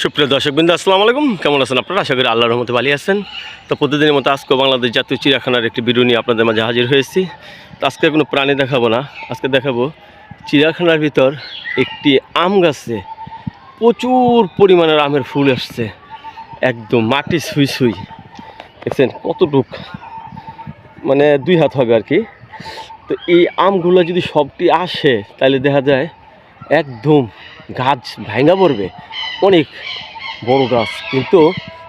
সুপ্রিয় দর্শক বিন্দু আসসালামু আলাইকুম। কেমন আছেন আপনারা? আশা করি আল্লাহর রহমতে ভালো আছেন। তো প্রতিদিনের মতো আজকে বাংলাদেশ জাতীয় চিড়িয়াখানার একটি ভিডিও নিয়ে আপনাদের মাঝে হাজির হয়েছি। তো আজকে কোনো প্রাণী দেখাবো না। আজকে দেখাবো চিড়িয়াখানার ভিতর একটি আম গাছে প্রচুর পরিমাণের আমের ফুল আসছে। একদম মাটি সুই সুই দেখছেন কতটুক? মানে দুই হাত হবে আর কি। তো এই আমগুলো যদি সবটি আসে, তাহলে দেখা যায় একদম গাছ ভাঙা পড়বে। অনেক বড় গাছ। কিন্তু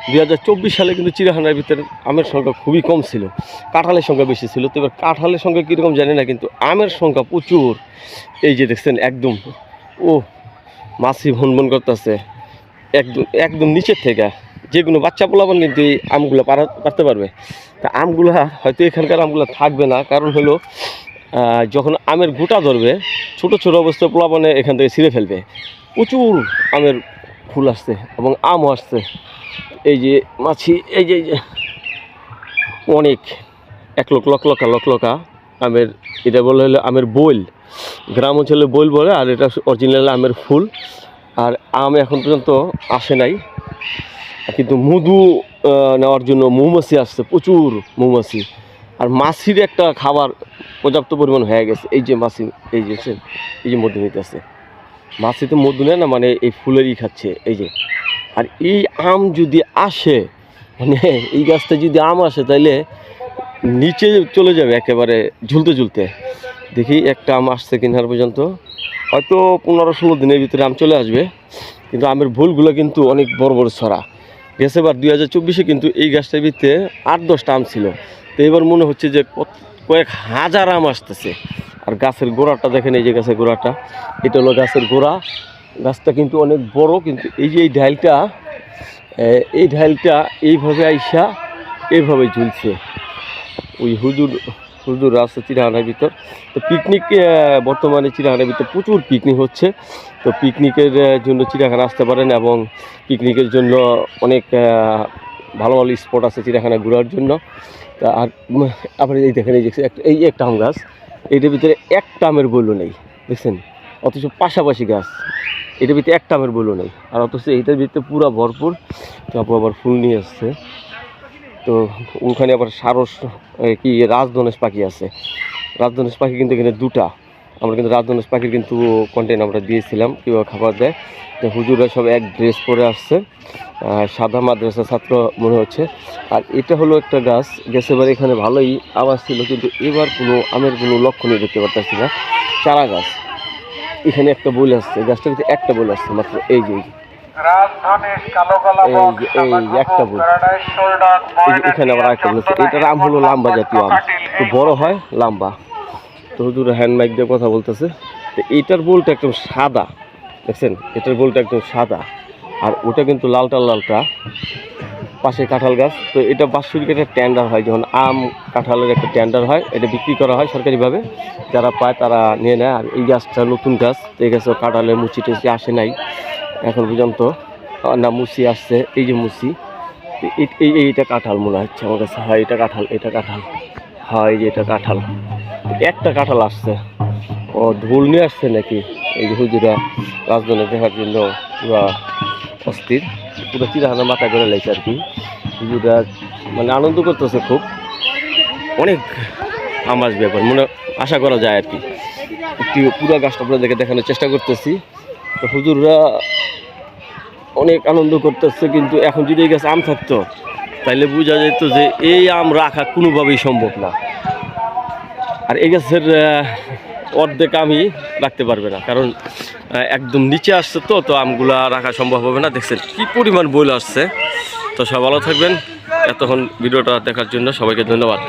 দুই হাজার চব্বিশ সালে কিন্তু চিড়িয়াখানার ভিতরে আমের সংখ্যা খুবই কম ছিল, কাঁঠালের সংখ্যা বেশি ছিল। তো এবার কাঁঠালের সংখ্যা কীরকম জানি না, কিন্তু আমের সংখ্যা প্রচুর। এই যে দেখছেন, একদম, ও, মাছি ভনভন করতেছে। একদম একদম নিচের থেকে। যে কোনো বাচ্চা পোলাপান কিন্তু এই আমগুলো পারা, পারতে পারবে। তা আমগুলা, হয়তো এখানকার আমগুলো থাকবে না। কারণ হলো যখন আমের গোটা ধরবে, ছোট ছোট অবস্থায় পোলাপানে এখান থেকে ছিঁড়ে ফেলবে। প্রচুর আমের ফুল আসছে এবং আমও আসছে। এই যে মাছি, এই যে অনেক। এক লোক লক লকা লক লকা। আমের, এটা বলে হলো আমের বইল। গ্রাম অঞ্চলে বইল বলে, আর এটা অরিজিনাল আমের ফুল। আর আম এখন পর্যন্ত আসে নাই। কিন্তু মধু নেওয়ার জন্য মৌমাছি আসছে, প্রচুর মৌমাছি। আর মাছির একটা খাবার পর্যাপ্ত পরিমাণ হয়ে গেছে। এই যে মাছি, এই যে এই যে মধু নিতেছে মাছি তো মধু নেয় না মানে এই ফুলেরই খাচ্ছে, এই যে। আর এই আম যদি আসে মানে এই গাছটা যদি আম আসে তাহলে নিচে চলে যাবে একেবারে ঝুলতে ঝুলতে। দেখি একটা আম আসছে কিনার পর্যন্ত। হয়তো পনেরো ষোলো দিনের ভিতরে আম চলে আসবে, কিন্তু আমের ভুলগুলো কিন্তু অনেক বড় বড় ছড়া। গেছে এবার দুই হাজার চব্বিশে কিন্তু এই গাছটার ভিতরে আট দশটা আম ছিল। তো এবার মনে হচ্ছে যে কয়েক হাজার আম আসতেছে। আর গাছের গোড়াটা দেখেন এই যে গাছের গোড়াটা এটা হলো গাছের গোড়া। গাছটা কিন্তু অনেক বড় কিন্তু এই যে এই ঢালটা এ, এই ঢালটা এইভাবে আইসা এইভাবে ঝুলছে। ওই হুজুর হুজুর রাস্তা চিড়াহানার ভিতর। তো পিকনিক বর্তমানে চিড়াহানার ভিতর প্রচুর পিকনিক হচ্ছে। তো পিকনিকের জন্য চিড়িয়াখানা আসতে পারেন এবং পিকনিকের জন্য অনেক ভালো ভালো স্পট আছে চিড়িয়াখানা ঘোরার জন্য। তা আর আবার এই দেখেন এই যে এই একটা আম গাছ। এইটার ভিতরে এক টামের বলু নেই, দেখছেন? অথচ পাশাপাশি গাছ, এটার ভিতরে এক টামের বলু নেই। আর অথচ এইটার ভিতরে পুরো ভরপুর, তো আপু আবার ফুল নিয়ে আসছে। তো ওখানে আবার সারস কি, রাজধনেশ পাখি আছে। রাজধনেশ পাখি কিন্তু এখানে দুটা। আমরা কিন্তু রাজধনেশ পাখির কিন্তু কন্টেন্ট আমরা দিয়েছিলাম কীভাবে খাবার দেয়। তো হুজুরা সব এক ড্রেস পরে আসছে সাদা মাদ্রাসা ছাত্র মনে হচ্ছে। আর এটা হলো একটা গাছ গেছেবার এখানে ভালোই আওয়াজ ছিল কিন্তু এবার কোনো আমের কোনো লক্ষণই দেখতে পারতেছি না। চারা গাছ এখানে একটা বই আসছে গাছটা কিন্তু একটা বই আসছে মাত্র এই যে এই একটা বই। এখানে আবার একটা বলেছে এটার আম হলো লাম্বা জাতীয় আম। তো বড় হয় লাম্বা। তো হুজুর হ্যান্ড মাইক দিয়ে কথা বলতেছে। তো এইটার বোলটা একদম সাদা, দেখছেন? এটার বোলটা একদম সাদা। আর ওটা কিন্তু লালটা লালটা, পাশে কাঁঠাল গাছ। তো এটা বাৎসরিক একটা টেন্ডার হয়, যখন আম কাঁঠালের একটা টেন্ডার হয়, এটা বিক্রি করা হয় সরকারিভাবে। যারা পায় তারা নিয়ে নেয়। আর এই গাছটা নতুন গাছ, এই গাছে কাঁঠালের মুচি টুচি আসে নাই এখন পর্যন্ত। না মুচি আসছে, এই যে এই, এইটা কাঁঠাল মনে হচ্ছে আমার কাছে। হয়, এটা কাঁঠাল এটা কাঁঠাল। হয়, যে এটা কাঁঠাল। একটা কাঁঠাল আসছে। ও ধুল নিয়ে আসছে নাকি? এই হুজুরা রাজধানী দেখার জন্য পুরা অস্থির, পুরো চিরাহানা মাথা করে লাগছে আর কি। হুজুরা মানে আনন্দ করতেছে খুব। অনেক আমাজ ব্যাপার, মনে আশা করা যায় আর কি। পুরো গাছটা আপনাদেরকে দেখানোর চেষ্টা করতেছি। তো হুজুররা অনেক আনন্দ করতেছে, কিন্তু এখন যদি এই গাছ আম থাকতো, তাইলে বোঝা যেত যে এই আম রাখা কোনোভাবেই সম্ভব না। আর এই গাছের অর্ধেক আমি রাখতে পারবে না, কারণ একদম নিচে আসছে তো তো আমগুলা রাখা সম্ভব হবে না। দেখছেন কি পরিমাণ বইল আসছে। তো সব ভালো থাকবেন। এতক্ষণ ভিডিওটা দেখার জন্য সবাইকে ধন্যবাদ।